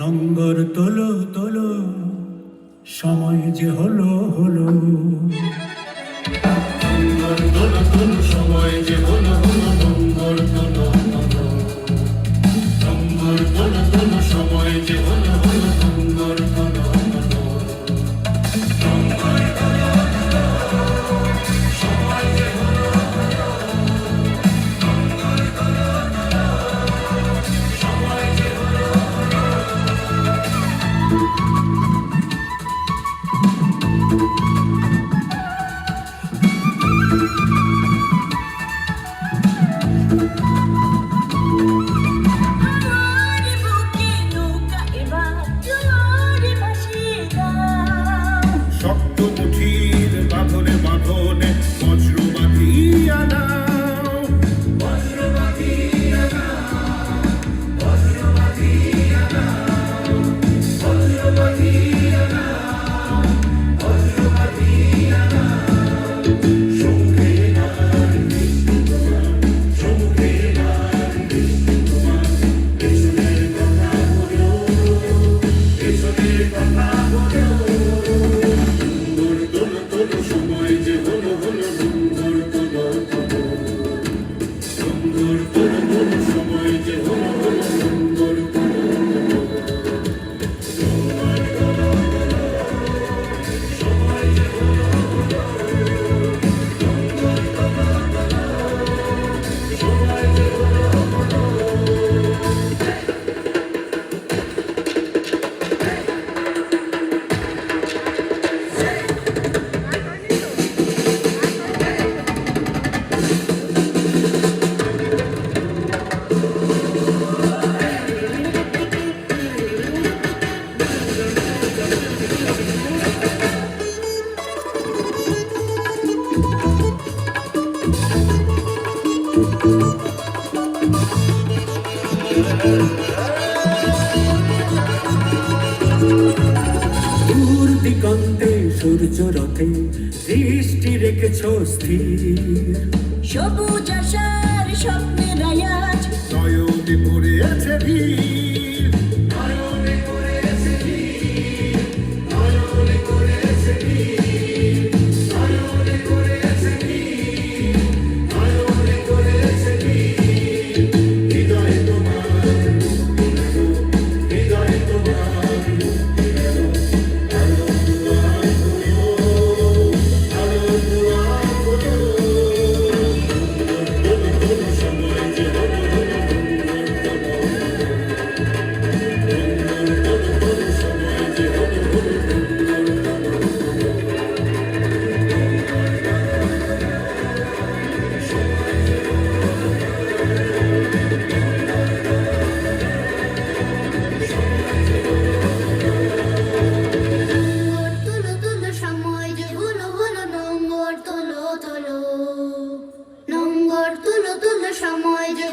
নঙ্গর তোলো তোলো, সময় যে হলো হলো। নম্বর তোলো তোলো, সময় যে হলো হলো। নম্বর তোলো তোলো নম্বর তোলো তোলো, সময় যে হলো দূর দিগন্তে সূর্য রথে দৃষ্টি রেখেছ স্থির। সবুজ আশার স্বপ্নের আয়াজ। নয়নে পড়েছে ভিড়। সময় যে